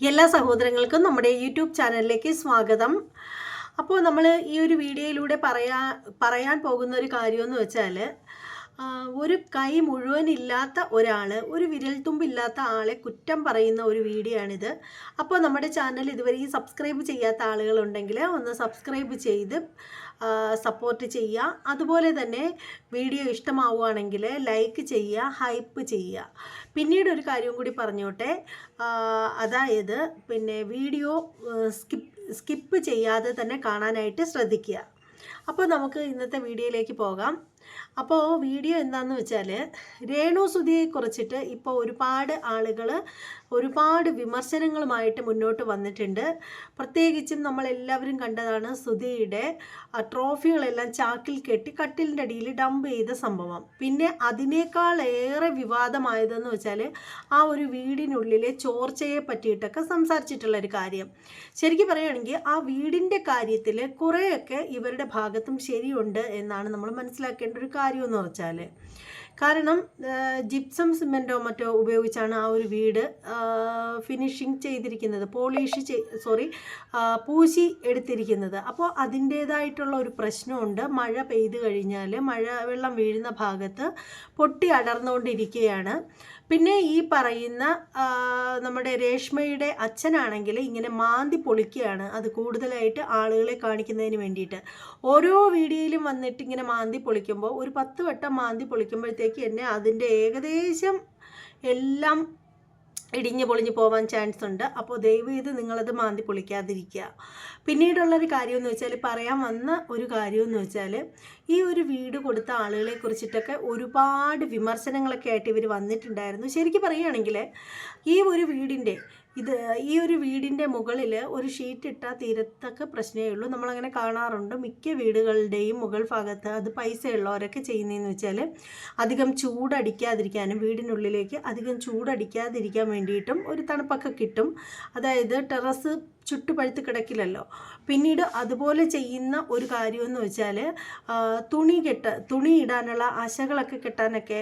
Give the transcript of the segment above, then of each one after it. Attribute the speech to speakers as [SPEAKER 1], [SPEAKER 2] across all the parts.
[SPEAKER 1] എല്ലാ സഹോദരങ്ങൾക്കും നമ്മുടെ യൂട്യൂബ് ചാനലിലേക്ക് സ്വാഗതം. അപ്പോൾ നമ്മൾ ഈ ഒരു വീഡിയോയിലൂടെ പറയാ പറയാൻ പോകുന്ന ഒരു കാര്യമെന്ന് വെച്ചാൽ ഒരു കൈ മുഴുവൻ ഇല്ലാത്ത ഒരാൾ ഒരു വിരൽത്തുമ്പില്ലാത്ത ആളെ കുറ്റം പറയുന്ന ഒരു വീഡിയോ ആണിത് അപ്പോൾ നമ്മുടെ ചാനൽ ഇതുവരെയും സബ്സ്ക്രൈബ് ചെയ്യാത്ത ആളുകളുണ്ടെങ്കിൽ ഒന്ന് സബ്സ്ക്രൈബ് ചെയ്ത് സപ്പോർട്ട് ചെയ്യുക. അതുപോലെ തന്നെ വീഡിയോ ഇഷ്ടമാവുകയാണെങ്കിൽ ലൈക്ക് ചെയ്യുക ഹൈപ്പ് ചെയ്യുക. പിന്നീട് ഒരു കാര്യം കൂടി പറഞ്ഞോട്ടെ. അതായത് പിന്നെ വീഡിയോ സ്കിപ്പ് സ്കിപ്പ് ചെയ്യാതെ തന്നെ കാണാനായിട്ട് ശ്രദ്ധിക്കുക. അപ്പോൾ നമുക്ക് ഇന്നത്തെ വീഡിയോയിലേക്ക് പോകാം. അപ്പോൾ വീഡിയോ എന്താണെന്ന് വെച്ചാൽ രേണു സുധിയെ കുറിച്ചിട്ട് ഇപ്പോൾ ഒരുപാട് ആളുകൾ ഒരുപാട് വിമർശനങ്ങളുമായിട്ട് മുന്നോട്ട് വന്നിട്ടുണ്ട്. പ്രത്യേകിച്ചും നമ്മളെല്ലാവരും കണ്ടതാണ് സുധിയുടെ ട്രോഫികളെല്ലാം ചാക്കിൽ കെട്ടി കട്ടിലിന്റെ അടിയിൽ ഡംപ് ചെയ്ത സംഭവം. പിന്നെ അതിനേക്കാൾ ഏറെ വിവാദമായതെന്ന് വെച്ചാൽ ആ ഒരു വീടിനുള്ളിലെ ചോർച്ചയെ പറ്റിയിട്ടൊക്കെ സംസാരിച്ചിട്ടുള്ള ഒരു കാര്യം. ശരിക്കും പറയുകയാണെങ്കിൽ ആ വീടിന്റെ കാര്യത്തിൽ കുറേയൊക്കെ ഇവരുടെ ഭാഗത്തും ശരിയുണ്ട് എന്നാണ് നമ്മൾ മനസ്സിലാക്കേണ്ട ഒരു കാര്യമെന്ന് വെച്ചാൽ. കാരണം ജിപ്സം സിമെന്റോ മറ്റോ ഉപയോഗിച്ചാണ് ആ ഒരു വീട് ഫിനിഷിങ് ചെയ്തിരിക്കുന്നത് പോളിഷ് സോറി പൂശി എടുത്തിരിക്കുന്നത്. അപ്പോൾ അതിന്റേതായിട്ടുള്ള ഒരു പ്രശ്നമുണ്ട്. മഴ പെയ്തു കഴിഞ്ഞാൽ മഴ വെള്ളം വീഴുന്ന ഭാഗത്ത് പൊട്ടി അടർന്നുകൊണ്ടിരിക്കുകയാണ്. പിന്നെ ഈ പറയുന്ന നമ്മുടെ രേഷ്മയുടെ അച്ഛനാണെങ്കിൽ ഇങ്ങനെ മാന്തി പൊളിക്കുകയാണ്. അത് കൂടുതലായിട്ട് ആളുകളെ കാണിക്കുന്നതിന് വേണ്ടിയിട്ട്. ഓരോ വീഡിയോയിലും വന്നിട്ട് ഇങ്ങനെ മാന്തി പൊളിക്കുമ്പോൾ ഒരു പത്ത് വട്ടം മാന്തി പൊളിക്കുമ്പോഴത്തേക്ക് എന്നെ അതിന്റെ ഏകദേശം എല്ലാം ഇടിഞ്ഞ് പൊളിഞ്ഞ് പോവാൻ ചാൻസ് ഉണ്ട്. അപ്പോൾ ദയവ് ചെയ്ത് നിങ്ങളത് മാന്തി പൊളിക്കാതിരിക്കുക. പിന്നീടുള്ളൊരു കാര്യമെന്ന് വെച്ചാൽ പറയാൻ വന്ന ഒരു കാര്യമെന്ന് വെച്ചാൽ ഈ ഒരു വീട് കൊടുത്ത ആളുകളെ കുറിച്ചിട്ടൊക്കെ ഒരുപാട് വിമർശനങ്ങളൊക്കെ ആയിട്ട് ഇവർ വന്നിട്ടുണ്ടായിരുന്നു. ശരിക്കും പറയുകയാണെങ്കിൽ ഈ ഒരു വീടിന്റെ ഇത് ഈ ഒരു വീടിന്റെ മുകളിൽ ഒരു ഷീറ്റ് ഇട്ടാൽ തീരത്തൊക്കെ പ്രശ്നമേ ഉള്ളൂ. നമ്മളങ്ങനെ കാണാറുണ്ട്. മിക്ക വീടുകളുടെയും മുകൾ ഭാഗത്ത് അത് പൈസ ഉള്ളവരൊക്കെ ചെയ്യുന്നതെന്ന് വെച്ചാൽ അധികം ചൂടടിക്കാതിരിക്കാനും വീടിനുള്ളിലേക്ക് അധികം ചൂടടിക്കാതിരിക്കാൻ വേണ്ടിയിട്ടും ഒരു തണുപ്പൊക്കെ കിട്ടും. അതായത് ടെറസ് ചുട്ടുപഴുത്ത് കിടക്കില്ലല്ലോ പിന്നീട് അതുപോലെ ചെയ്യുന്ന ഒരു കാര്യമെന്ന് വെച്ചാൽ തുണി കെട്ട തുണി ഇടാനുള്ള അശകളൊക്കെ കെട്ടാനൊക്കെ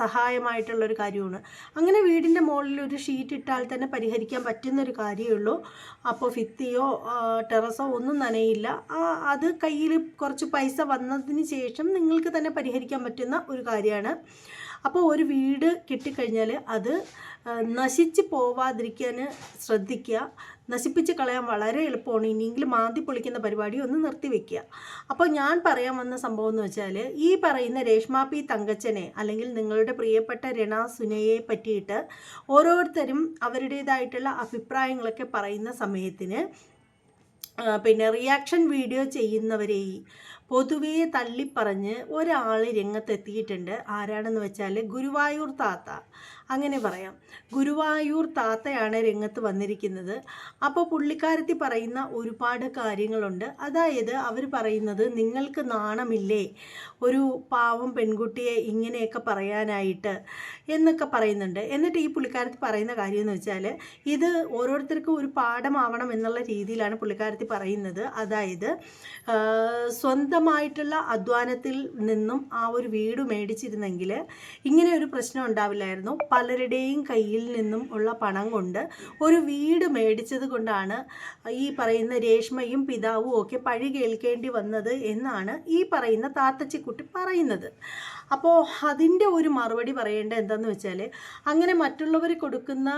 [SPEAKER 1] സഹായമായിട്ടുള്ളൊരു കാര്യമാണ്. അങ്ങനെ വീടിന്റെ മുകളിൽ ഒരു ഷീറ്റ് ഇട്ടാൽ തന്നെ പരിഹരിക്കാൻ പറ്റുന്ന ഒരു കാര്യമേ ഉള്ളൂ അപ്പോൾ ഭിത്തിയോ ടെറസോ ഒന്നും നനയില്ല. അത് കയ്യിൽ കുറച്ച് പൈസ വന്നതിന് ശേഷം നിങ്ങൾക്ക് തന്നെ പരിഹരിക്കാൻ പറ്റുന്ന ഒരു കാര്യമാണ്. അപ്പോൾ ഒരു വീട് കിട്ടിക്കഴിഞ്ഞാൽ അത് നശിച്ച് പോവാതിരിക്കാൻ ശ്രദ്ധിക്കുക. നശിപ്പിച്ച് കളയാൻ വളരെ എളുപ്പമാണ്. ഇനിയെങ്കിലും മാന്തി പൊളിക്കുന്ന പരിപാടി ഒന്ന് നിർത്തിവെക്കുക അപ്പോൾ ഞാൻ പറയാൻ വന്ന സംഭവം എന്ന് വെച്ചാൽ ഈ പറയുന്ന രേഷ്മ പി തങ്കച്ചനെ അല്ലെങ്കിൽ നിങ്ങളുടെ പ്രിയപ്പെട്ട രണ സുനയെ പറ്റിയിട്ട് ഓരോരുത്തരും അവരുടേതായിട്ടുള്ള അഭിപ്രായങ്ങളൊക്കെ പറയുന്ന സമയത്തിന് പിന്നെ റിയാക്ഷൻ വീഡിയോ ചെയ്യുന്നവരെ പൊതുവേ തള്ളിപ്പറഞ്ഞ് ഒരാൾ രംഗത്തെത്തിയിട്ടുണ്ട്. ആരാണെന്ന് വെച്ചാൽ ഗുരുവായൂർ താത്ത. അങ്ങനെ പറയാം. ഗുരുവായൂർ താത്തയാണ് രംഗത്ത് വന്നിരിക്കുന്നത്. അപ്പോൾ പുള്ളിക്കാരത്തി പറയുന്ന ഒരുപാട് കാര്യങ്ങളുണ്ട്. അതായത് അവർ പറയുന്നത് നിങ്ങൾക്ക് നാണമില്ലേ? ഒരു പാവം പെൺകുട്ടിയെ ഇങ്ങനെയൊക്കെ പറയാനായിട്ട് എന്നൊക്കെ പറയുന്നുണ്ട്. എന്നിട്ട് ഈ പുള്ളിക്കാരത്തി പറയുന്ന കാര്യം എന്ന് വെച്ചാൽ ഇത് ഓരോരുത്തർക്കും ഒരു പാഠമാവണം എന്നുള്ള രീതിയിലാണ് പുള്ളിക്കാരത്തി പറയുന്നത്. അതായത് സ്വന്തമായിട്ടുള്ള അധ്വാനത്തിൽ നിന്നും ആ ഒരു വീട് മേടിച്ചിരുന്നെങ്കിൽ ഇങ്ങനെ ഒരു പ്രശ്നം ഉണ്ടാവില്ലായിരുന്നു. പലരുടെയും കയ്യിൽ നിന്നും ഉള്ള പണം കൊണ്ട് ഒരു വീട് മേടിച്ചത് കൊണ്ടാണ് ഈ പറയുന്ന രേഷ്മയും പിതാവും ഒക്കെ പഴി കേൾക്കേണ്ടി വന്നത് എന്നാണ് ഈ പറയുന്ന താത്തച്ചിക്കുട്ടി പറയുന്നത്. അപ്പോൾ അതിന്റെ ഒരു മറുപടി പറയേണ്ട എന്താണെന്ന് വെച്ചാൽ അങ്ങനെ മറ്റുള്ളവർ കൊടുക്കുന്ന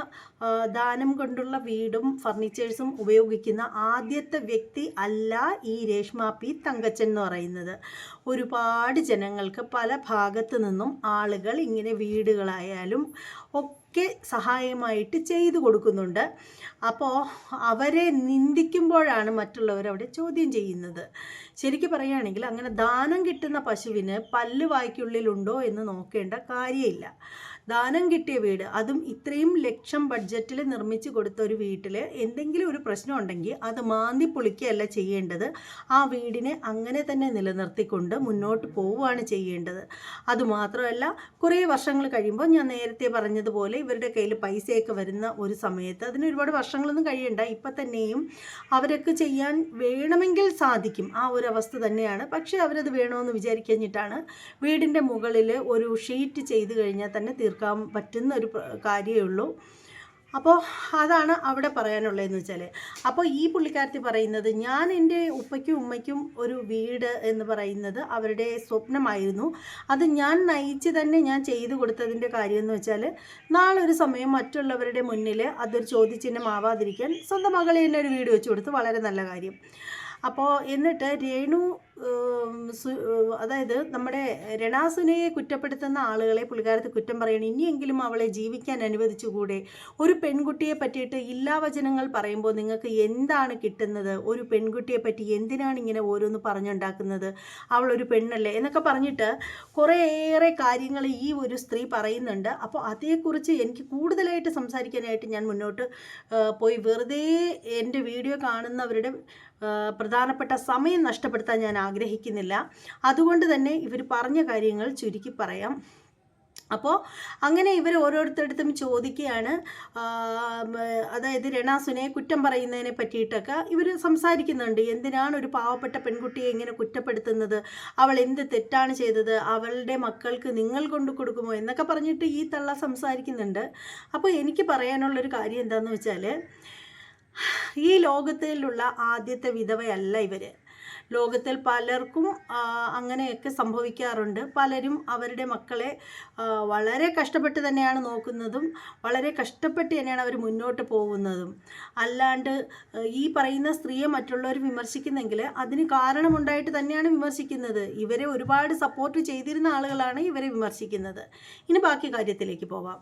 [SPEAKER 1] ദാനം കൊണ്ടുള്ള വീടും ഫർണിച്ചേഴ്സും ഉപയോഗിക്കുന്ന ആദ്യത്തെ വ്യക്തി അല്ല ഈ രേഷ്മ പി തങ്കച്ചൻ എന്ന് പറയുന്നത്. ഒരുപാട് ജനങ്ങൾക്ക് പല ഭാഗത്തു നിന്നും ആളുകൾ ഇങ്ങനെ വീടുകളായാലും ഒക്കെ സഹായമായിട്ട് ചെയ്തു കൊടുക്കുന്നുണ്ട്. അപ്പോൾ അവരെ നിന്ദിക്കുമ്പോഴാണ് മറ്റുള്ളവർ അവിടെ ചോദ്യം ചെയ്യുന്നത്. ശരിക്കും പറയുകയാണെങ്കിൽ അങ്ങനെ ദാനം കിട്ടുന്ന പശുവിന് പല്ല് വായ്ക്കുള്ളിലുണ്ടോ എന്ന് നോക്കേണ്ട കാര്യമില്ല. ദാനം കിട്ടിയ വീട് അതും ഇത്രയും ലക്ഷം ബഡ്ജറ്റിൽ നിർമ്മിച്ച് കൊടുത്ത ഒരു വീട്ടിൽ എന്തെങ്കിലും ഒരു പ്രശ്നം ഉണ്ടെങ്കിൽ അത് മാന്തി പൊളിക്കുകയല്ല ചെയ്യേണ്ടത്. ആ വീടിനെ അങ്ങനെ തന്നെ നിലനിർത്തിക്കൊണ്ട് മുന്നോട്ട് പോവുകയാണ് ചെയ്യേണ്ടത്. അതുമാത്രമല്ല കുറേ വർഷങ്ങൾ കഴിയുമ്പോൾ ഞാൻ നേരത്തെ പറഞ്ഞതുപോലെ ഇവരുടെ കയ്യിൽ പൈസയൊക്കെ വരുന്ന ഒരു സമയത്ത് അതിന് ഒരുപാട് വർഷങ്ങളൊന്നും കഴിയണ്ട. ഇപ്പം തന്നെയും അവരൊക്കെ ചെയ്യാൻ വേണമെങ്കിൽ സാധിക്കും. ആ ഒരു അവസ്ഥ തന്നെയാണ്. പക്ഷേ അവരത് വേണമെന്ന് വിചാരിക്കഴിഞ്ഞിട്ടാണ് വീടിന്റെ മുകളിൽ ഒരു ഷീറ്റ് ചെയ്ത് കഴിഞ്ഞാൽ തന്നെ തീർക്കാൻ പറ്റുന്ന ഒരു കാര്യമേ ഉള്ളൂ. അപ്പോൾ അതാണ് അവിടെ പറയാനുള്ളതെന്ന് വെച്ചാൽ അപ്പോൾ ഈ പുള്ളിക്കാരത്തി പറയുന്നത് ഞാൻ എന്റെ ഉപ്പയ്ക്കും ഉമ്മയ്ക്കും ഒരു വീട് എന്ന് പറയുന്നത് അവരുടെ സ്വപ്നമായിരുന്നു. അത് ഞാൻ നയിച്ച് തന്നെ ഞാൻ ചെയ്തു കൊടുത്തതിന്റെ കാര്യം എന്ന് വെച്ചാൽ നാളെ ഒരു സമയം മറ്റുള്ളവരുടെ മുന്നിൽ അതൊരു ചോദ്യചിഹ്നമാവാതിരിക്കാൻ സ്വന്തം മകളെ തന്നെ ഒരു വീട് വെച്ച് കൊടുത്ത് വളരെ നല്ല കാര്യം. അപ്പോൾ എന്നിട്ട് രേണു അതായത് നമ്മുടെ രണാസുനയെ കുറ്റപ്പെടുത്തുന്ന ആളുകളെ പുള്ളിക്കാരത്ത് കുറ്റം പറയണം. ഇനിയെങ്കിലും അവളെ ജീവിക്കാൻ അനുവദിച്ചുകൂടെ? ഒരു പെൺകുട്ടിയെ പറ്റിയിട്ട് ഇല്ലാവചനങ്ങൾ പറയുമ്പോൾ നിങ്ങൾക്ക് എന്താണ് കിട്ടുന്നത്? ഒരു പെൺകുട്ടിയെ പറ്റി എന്തിനാണ് ഇങ്ങനെ ഓരോന്ന് പറഞ്ഞുണ്ടാക്കുന്നത്? അവളൊരു പെണ്ണല്ലേ? എന്നൊക്കെ പറഞ്ഞിട്ട് കുറേയേറെ കാര്യങ്ങൾ ഈ ഒരു സ്ത്രീ പറയുന്നുണ്ട്. അപ്പോൾ അതേക്കുറിച്ച് എനിക്ക് കൂടുതലായിട്ട് സംസാരിക്കാനായിട്ട് ഞാൻ മുന്നോട്ട് പോയി. വെറുതെ എന്റെ വീഡിയോ കാണുന്നവരുടെ പ്രധാനപ്പെട്ട സമയം നഷ്ടപ്പെടുത്താൻ ഞാൻ ആഗ്രഹിക്കുന്നില്ല. അതുകൊണ്ട് തന്നെ ഇവർ പറഞ്ഞ കാര്യങ്ങൾ ചുരുക്കി പറയാം. അപ്പോൾ അങ്ങനെ ഇവർ ഓരോരുത്തരടുത്തും ചോദിക്കുകയാണ്. അതായത് രണാസുനെ കുറ്റം പറയുന്നതിനെ പറ്റിയിട്ടൊക്കെ ഇവർ സംസാരിക്കുന്നുണ്ട്. എന്തിനാണ് ഒരു പാവപ്പെട്ട പെൺകുട്ടിയെ ഇങ്ങനെ കുറ്റപ്പെടുത്തുന്നത്? അവൾ എന്ത് തെറ്റാണ് ചെയ്തത്? അവളുടെ മക്കൾക്ക് നിങ്ങൾ കൊണ്ടു കൊടുക്കുമോ? എന്നൊക്കെ പറഞ്ഞിട്ട് ഈ തള്ള സംസാരിക്കുന്നുണ്ട്. അപ്പോൾ എനിക്ക് പറയാനുള്ളൊരു കാര്യം എന്താണെന്ന് വെച്ചാൽ ഈ ലോകത്തിലുള്ള ആദ്യത്തെ വിധവയല്ല ഇവർ ലോകത്തിൽ പലർക്കും അങ്ങനെയൊക്കെ സംഭവിക്കാറുണ്ട്. പലരും അവരുടെ മക്കളെ വളരെ കഷ്ടപ്പെട്ട് തന്നെയാണ് നോക്കുന്നതും വളരെ കഷ്ടപ്പെട്ട് തന്നെയാണ് അവർ മുന്നോട്ട് പോകുന്നതും. അല്ലാണ്ട് ഈ പറയുന്ന സ്ത്രീയെ മറ്റുള്ളവർ വിമർശിക്കുന്നെങ്കിൽ അതിന് കാരണമുണ്ടായിട്ട് തന്നെയാണ് വിമർശിക്കുന്നത്. ഇവരെ ഒരുപാട് സപ്പോർട്ട് ചെയ്തിരുന്ന ആളുകളാണ് ഇവരെ വിമർശിക്കുന്നത്. ഇനി ബാക്കി കാര്യത്തിലേക്ക് പോവാം.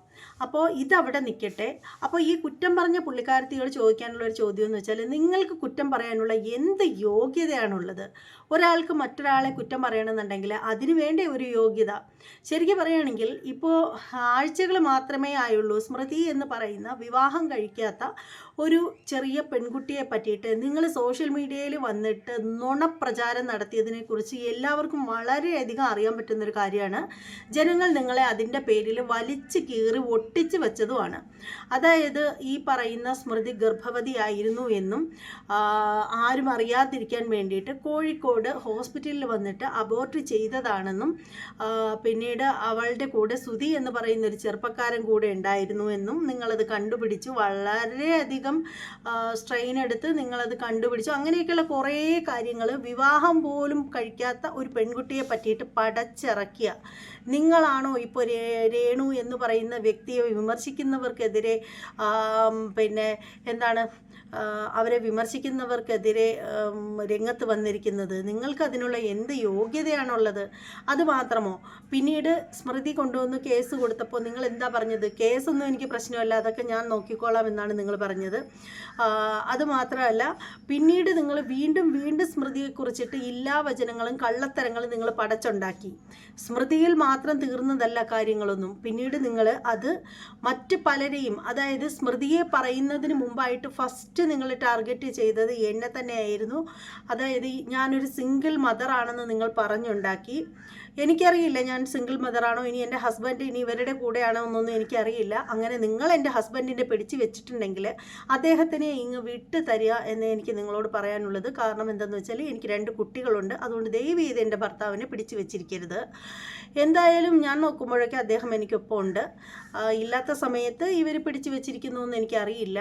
[SPEAKER 1] അപ്പോൾ ഇതവിടെ നിൽക്കട്ടെ അപ്പോൾ ഈ കുറ്റം പറഞ്ഞ പുള്ളിക്കാരത്തികൾ ചോദിക്കാനുള്ള ഒരു ചോദ്യം എന്ന് വെച്ചാൽ നിങ്ങൾക്ക് കുറ്റം പറയാനുള്ള എന്ത് യോഗ്യതയാണുള്ളത്? ഒരാൾക്ക് മറ്റൊരാളെ കുറ്റം പറയണമെന്നുണ്ടെങ്കിൽ അതിനു വേണ്ട ഒരു യോഗ്യത. ശരിക്കും പറയുകയാണെങ്കിൽ ഇപ്പോൾ ആഴ്ചകൾ മാത്രമേ ആയുള്ളൂ. സ്മൃതി എന്ന് പറയുന്ന വിവാഹം കഴിക്കാത്ത ഒരു ചെറിയ പെൺകുട്ടിയെ പറ്റിയിട്ട് നിങ്ങൾ സോഷ്യൽ മീഡിയയിൽ വന്നിട്ട് നുണപ്രചാരം നടത്തിയതിനെക്കുറിച്ച് എല്ലാവർക്കും വളരെയധികം അറിയാൻ പറ്റുന്നൊരു കാര്യമാണ്. ജനങ്ങൾ നിങ്ങളെ അതിന്റെ പേരിൽ വലിച്ച് കീറി ഒട്ടിച്ച് വെച്ചതുമാണ്. അതായത് ഈ പറയുന്ന സ്മൃതി ഗർഭവതിയായിരുന്നു എന്നും ആരും അറിയാതിരിക്കാൻ വേണ്ടിയിട്ട് കോഴിക്കോട് ഹോസ്പിറ്റലിൽ വന്നിട്ട് അബോർട്ട് ചെയ്തതാണെന്നും പിന്നീട് അവളുടെ കൂടെ സുധി എന്ന് പറയുന്ന ഒരു ചെറുപ്പക്കാരൻ കൂടെ ഉണ്ടായിരുന്നു എന്നും നിങ്ങളത് കണ്ടുപിടിച്ചു. വളരെയധികം സ്ട്രെയിൻ എടുത്ത് നിങ്ങളത് കണ്ടുപിടിച്ചു. അങ്ങനെയൊക്കെയുള്ള കുറേ കാര്യങ്ങൾ വിവാഹം പോലും കഴിക്കാത്ത ഒരു പെൺകുട്ടിയെ പറ്റിയിട്ട് പടച്ചിറക്കിയ നിങ്ങളാണോ ഇപ്പോൾ രേണു എന്ന് പറയുന്ന വ്യക്തിയെ വിമർശിക്കുന്നവർക്കെതിരെ പിന്നെ എന്താണ് അവരെ വിമർശിക്കുന്നവർക്കെതിരെ രംഗത്ത് വന്നിരിക്കുന്നത്. നിങ്ങൾക്ക് അതിനുള്ള എന്ത് യോഗ്യതയാണുള്ളത്? അത് മാത്രമോ? പിന്നീട് സ്മൃതി കൊണ്ടുവന്ന് കേസ് കൊടുത്തപ്പോൾ നിങ്ങൾ എന്താ പറഞ്ഞത്? കേസൊന്നും എനിക്ക് പ്രശ്നമല്ല. അതൊക്കെ ഞാൻ നോക്കിക്കോളാം എന്നാണ് നിങ്ങൾ പറഞ്ഞത്. അതുമാത്രമല്ല പിന്നീട് നിങ്ങൾ വീണ്ടും വീണ്ടും സ്മൃതിയെക്കുറിച്ചിട്ട് എല്ലാ വചനങ്ങളും കള്ളത്തരങ്ങളും നിങ്ങൾ പടച്ചുണ്ടാക്കി. സ്മൃതിയിൽ മാത്രം തീർന്നതല്ല കാര്യങ്ങളൊന്നും. പിന്നീട് നിങ്ങൾ അത് മറ്റ് പലരെയും അതായത് സ്മൃതിയെ പറയുന്നതിന് മുമ്പായിട്ട് ഫസ്റ്റ് നിങ്ങൾ ടാർഗറ്റ് ചെയ്തത് എന്നെ തന്നെയായിരുന്നു. അതായത് ഞാനൊരു സിംഗിൾ മദറാണെന്ന് നിങ്ങൾ പറഞ്ഞുണ്ടാക്കി. എനിക്കറിയില്ല ഞാൻ സിംഗിൾ മദറാണോ ഇനി എന്റെ ഹസ്ബൻഡ് ഇനി ഇവരുടെ കൂടെയാണോ എന്നൊന്നും എനിക്കറിയില്ല. അങ്ങനെ നിങ്ങൾ എന്റെ ഹസ്ബൻഡിനെ പിടിച്ചു വെച്ചിട്ടുണ്ടെങ്കിൽ അദ്ദേഹത്തിനെ ഇങ്ങ് വിട്ട് തരിക എന്ന് എനിക്ക് നിങ്ങളോട് പറയാനുള്ളത്. കാരണം എന്തെന്ന് വെച്ചാൽ എനിക്ക് രണ്ട് കുട്ടികളുണ്ട്. അതുകൊണ്ട് ദയവ് ചെയ്ത് എന്റെ ഭർത്താവിനെ പിടിച്ചു വെച്ചിരിക്കരുത്. എന്തായാലും ഞാൻ നോക്കുമ്പോഴൊക്കെ അദ്ദേഹം എനിക്കൊപ്പം ഉണ്ട്. ഇല്ലാത്ത സമയത്ത് ഇവർ പിടിച്ചു വെച്ചിരിക്കുന്നു എന്ന് എനിക്കറിയില്ല.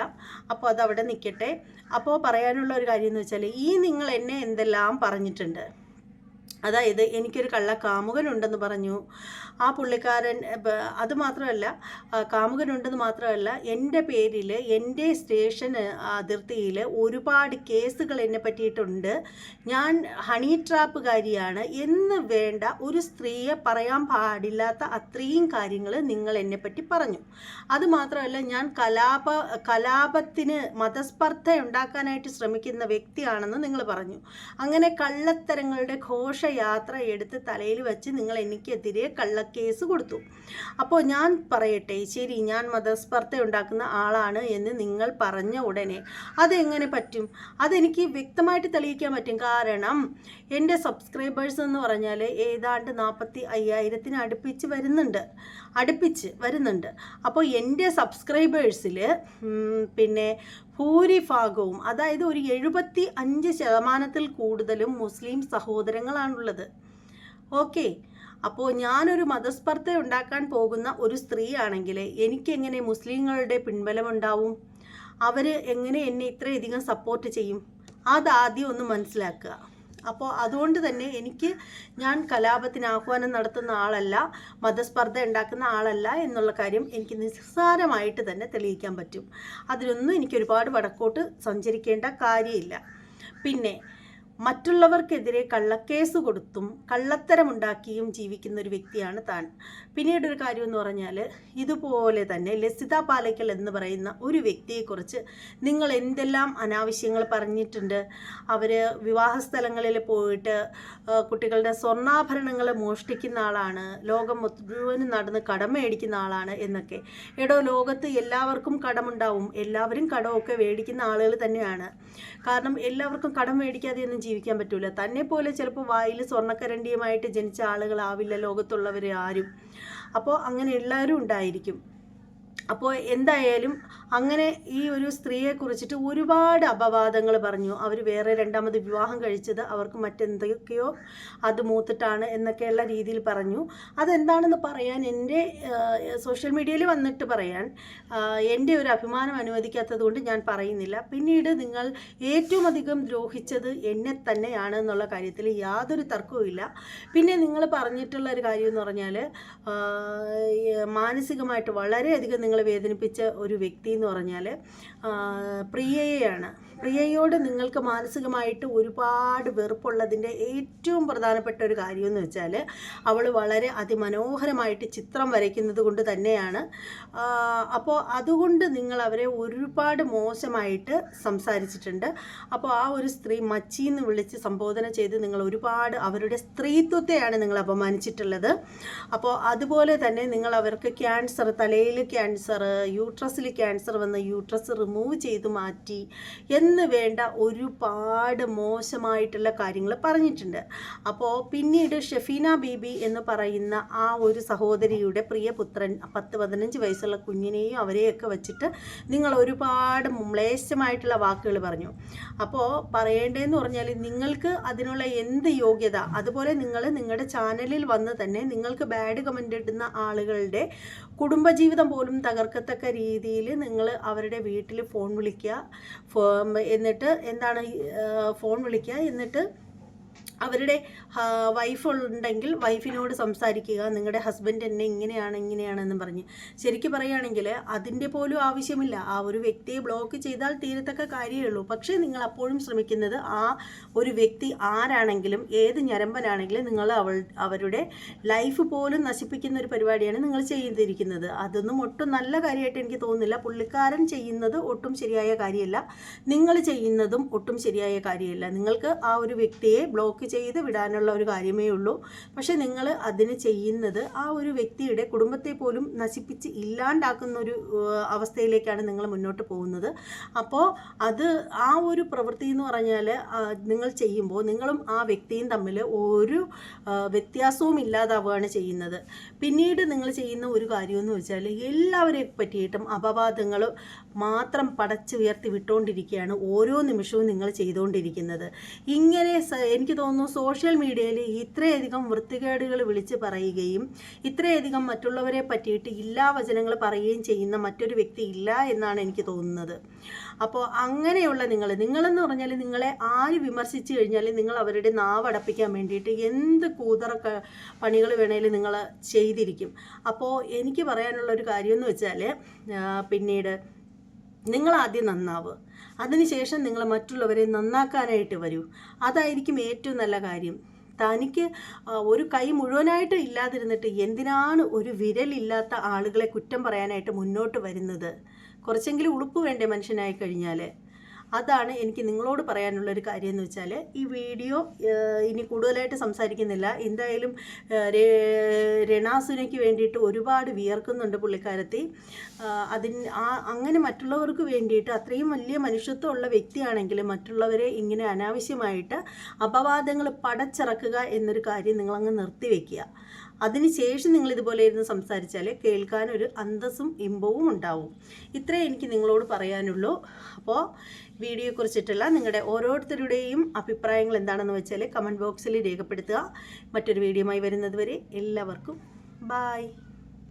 [SPEAKER 1] അപ്പോൾ അതവിടെ നിൽക്കട്ടെ അപ്പോൾ പറയാനുള്ള ഒരു കാര്യം എന്ന് വെച്ചാൽ ഈ നിങ്ങൾ എന്നെ എന്തെല്ലാം പറഞ്ഞിട്ടുണ്ട്? അതായത് എനിക്കൊരു കള്ള കാമുകനുണ്ടെന്ന് പറഞ്ഞു. ആ പുള്ളിക്കാരൻ അത് മാത്രമല്ല കാമുകനുണ്ടെന്ന് മാത്രമല്ല എന്റെ പേരിൽ എന്റെ സ്റ്റേഷൻ അതിർത്തിയിൽ ഒരുപാട് കേസുകൾ എന്നെ പറ്റിയിട്ടുണ്ട്. ഞാൻ ഹണി ട്രാപ്പുകാരിയാണ്. എന്ന് വേണ്ട ഒരു സ്ത്രീയെ പറയാൻ പാടില്ലാത്ത അത്രയും കാര്യങ്ങൾ നിങ്ങൾ എന്നെ പറ്റി പറഞ്ഞു. അത് മാത്രമല്ല ഞാൻ കലാപ കലാപത്തിന് മതസ്പർദ്ധ ഉണ്ടാക്കാനായിട്ട് ശ്രമിക്കുന്ന വ്യക്തിയാണെന്ന് നിങ്ങൾ പറഞ്ഞു. അങ്ങനെ കള്ളത്തരങ്ങളുടെ ഘോഷയാത്ര എടുത്ത് തലയിൽ വെച്ച് നിങ്ങൾ എനിക്കെതിരെ കള്ളക്കേസ് കൊടുത്തു. അപ്പോൾ ഞാൻ പറയട്ടെ ശരി ഞാൻ മതസ്പർദ്ധ ഉണ്ടാക്കുന്ന ആളാണ് എന്ന് നിങ്ങൾ പറഞ്ഞ ഉടനെ അതെങ്ങനെ പറ്റും? അതെനിക്ക് വ്യക്തമായിട്ട് തെളിയിക്കാൻ പറ്റും. കാരണം എന്റെ സബ്സ്ക്രൈബേഴ്സ് എന്ന് പറഞ്ഞാൽ ഏതാണ്ട് നാൽപ്പത്തി അയ്യായിരത്തിന് അടുപ്പിച്ച് വരുന്നുണ്ട്. അടുപ്പിച്ച് വരുന്നുണ്ട്. അപ്പോൾ എന്റെ സബ്സ്ക്രൈബേഴ്സിൽ പിന്നെ ഭൂരിഭാഗവും അതായത് ഒരു എഴുപത്തി അഞ്ച് ശതമാനത്തിൽ കൂടുതലും മുസ്ലിം സഹോദരങ്ങളാണുള്ളത്. ഓക്കെ അപ്പോൾ ഞാനൊരു മതസ്പർദ്ധ ഉണ്ടാക്കാൻ പോകുന്ന ഒരു സ്ത്രീ സ്ത്രീയാണെങ്കിൽ എനിക്കെങ്ങനെ മുസ്ലിങ്ങളുടെ പിൻബലമുണ്ടാവും? അവർ എങ്ങനെ എന്നെ ഇത്രയധികം സപ്പോർട്ട് ചെയ്യും? അതാദ്യം ഒന്ന് മനസ്സിലാക്കുക. അപ്പോൾ അതുകൊണ്ട് തന്നെ എനിക്ക് ഞാൻ കലാപത്തിന് ആഹ്വാനം നടത്തുന്ന ആളല്ല മതസ്പർദ്ധ ഉണ്ടാക്കുന്ന ആളല്ല എന്നുള്ള കാര്യം എനിക്ക് നിസ്സാരമായിട്ട് തന്നെ തെളിയിക്കാൻ പറ്റും. അതിനൊന്നും എനിക്ക് ഒരുപാട് വടക്കോട്ട് സഞ്ചരിക്കേണ്ട കാര്യമില്ല. പിന്നെ മറ്റുള്ളവർക്കെതിരെ കള്ളക്കേസ് കൊടുത്തും കള്ളത്തരമുണ്ടാക്കിയും ജീവിക്കുന്ന ഒരു വ്യക്തിയാണ് താൻ. പിന്നീട് ഒരു കാര്യം എന്ന് പറഞ്ഞാൽ ഇതുപോലെ തന്നെ ലസിത പാലയ്ക്കൽ എന്ന് പറയുന്ന ഒരു വ്യക്തിയെക്കുറിച്ച് നിങ്ങൾ എന്തെല്ലാം അനാവശ്യങ്ങൾ പറഞ്ഞിട്ടുണ്ട്? അവർ വിവാഹ സ്ഥലങ്ങളിൽ പോയിട്ട് കുട്ടികളുടെ സ്വർണാഭരണങ്ങൾ മോഷ്ടിക്കുന്ന ആളാണ് ലോകം മുഴുവനും നടന്ന് കടം മേടിക്കുന്ന ആളാണ് എന്നൊക്കെ. എടോ ലോകത്ത് എല്ലാവർക്കും കടമുണ്ടാവും എല്ലാവരും കടമൊക്കെ മേടിക്കുന്ന ആളുകൾ തന്നെയാണ്. കാരണം എല്ലാവർക്കും കടം മേടിക്കാതെ ഒന്നും ജീവിക്കാൻ പറ്റൂല. തന്നെ പോലെ ചിലപ്പോൾ വായിൽ സ്വർണക്കരണ്ടിയുമായിട്ട് ജനിച്ച ആളുകളാവില്ല ലോകത്തുള്ളവർ ആരും. അപ്പോൾ അങ്ങനെ എല്ലാവരും ഉണ്ടായിരിക്കും. അപ്പോൾ എന്തായാലും അങ്ങനെ ഈ ഒരു സ്ത്രീയെ കുറിച്ചിട്ട് ഒരുപാട് അപവാദങ്ങൾ പറഞ്ഞു. അവർ വേറെ രണ്ടാമത് വിവാഹം കഴിച്ചത് അവർക്ക് മറ്റെന്തൊക്കെയോ അത് മൂത്തിട്ടാണ് എന്നൊക്കെയുള്ള രീതിയിൽ പറഞ്ഞു. അതെന്താണെന്ന് പറയാൻ എന്റെ സോഷ്യൽ മീഡിയയിൽ വന്നിട്ട് പറയാൻ എന്റെ ഒരു അഭിമാനം അനുവദിക്കാത്തത് കൊണ്ട് ഞാൻ പറയുന്നില്ല. പിന്നീട് നിങ്ങൾ ഏറ്റവും അധികം ദ്രോഹിച്ചത് എന്നെ തന്നെയാണ് എന്നുള്ള കാര്യത്തിൽ യാതൊരു തർക്കവുമില്ല പിന്നെ നിങ്ങൾ പറഞ്ഞിട്ടുള്ള ഒരു കാര്യം എന്ന് പറഞ്ഞാൽ മാനസികമായിട്ട് വളരെയധികം നിങ്ങൾ വേദനിപ്പിച്ച ഒരു വ്യക്തി എന്ന് പറഞ്ഞാൽ ആ, പ്രിയയെയാണ്. പ്രിയയോട് നിങ്ങൾക്ക് മാനസികമായിട്ട് ഒരുപാട് വെറുപ്പുള്ളതിന്റെ ഏറ്റവും പ്രധാനപ്പെട്ട ഒരു കാര്യമെന്ന് വെച്ചാൽ അവൾ വളരെ അതിമനോഹരമായിട്ട് ചിത്രം വരയ്ക്കുന്നത് കൊണ്ട് തന്നെയാണ്. അപ്പോൾ അതുകൊണ്ട് നിങ്ങൾ അവരെ ഒരുപാട് മോശമായിട്ട് സംസാരിച്ചിട്ടുണ്ട്. അപ്പോൾ ആ ഒരു സ്ത്രീ മച്ചി എന്ന് വിളിച്ച് സംബോധന ചെയ്ത് നിങ്ങൾ ഒരുപാട് അവരുടെ സ്ത്രീത്വത്തെയാണ് നിങ്ങൾ അപമാനിച്ചിട്ടുള്ളത്. അപ്പോൾ അതുപോലെ തന്നെ നിങ്ങൾ അവർക്ക് ക്യാൻസർ തലയിൽ ക്യാൻസർ യൂട്രസിൽ ക്യാൻസർ വന്ന് യൂട്രസ് റിമൂവ് ചെയ്ത് മാറ്റി എന്ന് വേണ്ട ഒരുപാട് മോശമായിട്ടുള്ള കാര്യങ്ങൾ പറഞ്ഞിട്ടുണ്ട്. അപ്പോൾ പിന്നീട് ഷെഫീന ബീബി എന്ന് പറയുന്ന ആ ഒരു സഹോദരിയുടെ പ്രിയ പുത്രൻ പത്ത് പതിനഞ്ച് വയസ്സുള്ള കുഞ്ഞിനെയും അവരെയൊക്കെ വെച്ചിട്ട് നിങ്ങൾ ഒരുപാട് മ്ലേശമായിട്ടുള്ള വാക്കുകൾ പറഞ്ഞു. അപ്പോൾ പറയേണ്ടതെന്ന് പറഞ്ഞാൽ നിങ്ങൾക്ക് അതിനുള്ള എന്ത് യോഗ്യത? അതുപോലെ നിങ്ങൾ നിങ്ങളുടെ ചാനലിൽ വന്ന് തന്നെ നിങ്ങൾക്ക് ബാഡ് കമന്റ് ഇടുന്ന ആളുകളുടെ കുടുംബജീവിതം പോലും തകർക്കത്തക്ക രീതിയിൽ നിങ്ങൾ അവരുടെ വീട്ടിൽ ഫോൺ വിളിക്കുക. എന്നിട്ട് എന്താണ് ഫോൺ വിളിക്കുക. എന്നിട്ട് അവരുടെ വൈഫ് ഉണ്ടെങ്കിൽ വൈഫിനോട് സംസാരിക്കുക നിങ്ങളുടെ ഹസ്ബൻഡ് എന്നെ ഇങ്ങനെയാണ് ഇങ്ങനെയാണെന്ന് പറഞ്ഞ്. ശരിക്കും പറയുകയാണെങ്കിൽ അതിന്റെ പോലും ആവശ്യമില്ല. ആ ഒരു വ്യക്തിയെ ബ്ലോക്ക് ചെയ്താൽ തീരത്തക്ക കാര്യമേ ഉള്ളൂ. പക്ഷേ നിങ്ങൾ അപ്പോഴും ശ്രമിക്കുന്നത് ആ ഒരു വ്യക്തി ആരാണെങ്കിലും ഏത് ഞരമ്പനാണെങ്കിലും നിങ്ങൾ അവൾ അവരുടെ ലൈഫ് പോലും നശിപ്പിക്കുന്ന ഒരു പരിപാടിയാണ് നിങ്ങൾ ചെയ്തിരിക്കുന്നത്. അതൊന്നും ഒട്ടും നല്ല കാര്യമായിട്ട് എനിക്ക് തോന്നുന്നില്ല. പുള്ളിക്കാരൻ ചെയ്യുന്നത് ഒട്ടും ശരിയായ കാര്യമല്ല. നിങ്ങൾ ചെയ്യുന്നതും ഒട്ടും ശരിയായ കാര്യമല്ല. നിങ്ങൾക്ക് ആ ഒരു വ്യക്തിയെ ബ്ലോക്ക് ചെയ്ത് വിടാനുള്ള ഒരു കാര്യമേ ഉള്ളൂ. പക്ഷെ നിങ്ങൾ അതിന് ചെയ്യുന്നത് ആ ഒരു വ്യക്തിയുടെ കുടുംബത്തെ പോലും നശിപ്പിച്ച് ഇല്ലാണ്ടാക്കുന്ന ഒരു അവസ്ഥയിലേക്കാണ് നിങ്ങൾ മുന്നോട്ട് പോകുന്നത്. അപ്പോൾ അത് ആ ഒരു പ്രവൃത്തി എന്ന് പറഞ്ഞാൽ നിങ്ങൾ ചെയ്യുമ്പോൾ നിങ്ങളും ആ വ്യക്തിയും തമ്മിൽ ഒരു വ്യത്യാസവും ഇല്ലാതാവുകയാണ് ചെയ്യുന്നത്. പിന്നീട് നിങ്ങൾ ചെയ്യുന്ന ഒരു കാര്യമെന്ന് വെച്ചാൽ എല്ലാവരെ പറ്റിയിട്ടും അപവാദങ്ങൾ മാത്രം പടച്ചുയർത്തി വിട്ടുകൊണ്ടിരിക്കുകയാണ് ഓരോ നിമിഷവും നിങ്ങൾ ചെയ്തുകൊണ്ടിരിക്കുന്നത് ഇങ്ങനെ എനിക്ക് തോന്നുന്നു സോഷ്യൽ മീഡിയയിൽ ഇത്രയധികം വൃത്തികേടുകൾ വിളിച്ച് പറയുകയും ഇത്രയധികം മറ്റുള്ളവരെ പറ്റിയിട്ട് ഇല്ലാ വചനങ്ങൾ പറയുകയും ചെയ്യുന്ന മറ്റൊരു വ്യക്തി ഇല്ല എന്നാണ് എനിക്ക് തോന്നുന്നത്. അപ്പോൾ അങ്ങനെയുള്ള നിങ്ങൾ നിങ്ങളെന്ന് പറഞ്ഞാൽ നിങ്ങളെ ആര് വിമർശിച്ചു കഴിഞ്ഞാൽ നിങ്ങൾ അവരുടെ നാവടപ്പിക്കാൻ വേണ്ടിയിട്ട് എന്ത് കൂതറ പണികൾ വേണേലും നിങ്ങൾ ചെയ്തിരിക്കും. അപ്പോൾ എനിക്ക് പറയാനുള്ള ഒരു കാര്യം എന്ന് വെച്ചാൽ പിന്നീട് നിങ്ങൾ ആദ്യം നന്നാവുക അതിനുശേഷം നിങ്ങൾ മറ്റുള്ളവരെ നന്നാക്കാനായിട്ട് വരൂ. അതായിരിക്കും ഏറ്റവും നല്ല കാര്യം. തനിക്ക് ഒരു കൈ മുഴുവനായിട്ട് ഇല്ലാതിരുന്നിട്ട് എന്തിനാണ് ഒരു വിരലില്ലാത്ത ആളുകളെ കുറ്റം പറയാനായിട്ട് മുന്നോട്ട് വരുന്നത്? കുറച്ചെങ്കിലും ഉളുപ്പ് വേണ്ടേ മനുഷ്യനായി കഴിഞ്ഞാൽ അതാണ് എനിക്ക് നിങ്ങളോട് പറയാനുള്ള ഒരു കാര്യം എന്ന് വെച്ചാൽ ഈ വീഡിയോ ഇനി കൂടുതലായിട്ട് സംസാരിക്കുന്നില്ല. എന്തായാലും രണാസുനയ്ക്ക് വേണ്ടിയിട്ട് ഒരുപാട് വിയർക്കുന്നുണ്ട് പുള്ളിക്കാരത്തി. അതിന് ആ അങ്ങനെ മറ്റുള്ളവർക്ക് വേണ്ടിയിട്ട് അത്രയും വലിയ മനുഷ്യത്വമുള്ള വ്യക്തിയാണെങ്കിൽ മറ്റുള്ളവരെ ഇങ്ങനെ അനാവശ്യമായിട്ട് അപവാദങ്ങൾ പടച്ചിറക്കുക എന്നൊരു കാര്യം നിങ്ങളങ്ങ് നിർത്തിവെക്കുക അതിനുശേഷം നിങ്ങൾ ഇതുപോലെ ഇരുന്ന് സംസാരിച്ചാൽ കേൾക്കാനൊരു അന്തസ്സും ഇമ്പവും ഉണ്ടാവും. ഇത്രേ എനിക്ക് നിങ്ങളോട് പറയാനുള്ളൂ. അപ്പോൾ വീഡിയോയെക്കുറിച്ചിട്ടുള്ള നിങ്ങളുടെ ഓരോരുത്തരുടെയും അഭിപ്രായങ്ങൾ എന്താണെന്ന് വെച്ചാൽ കമന്റ് ബോക്സിൽ രേഖപ്പെടുത്തുക. മറ്റൊരു വീഡിയോയുമായി വരുന്നതുവരെ എല്ലാവർക്കും ബായ്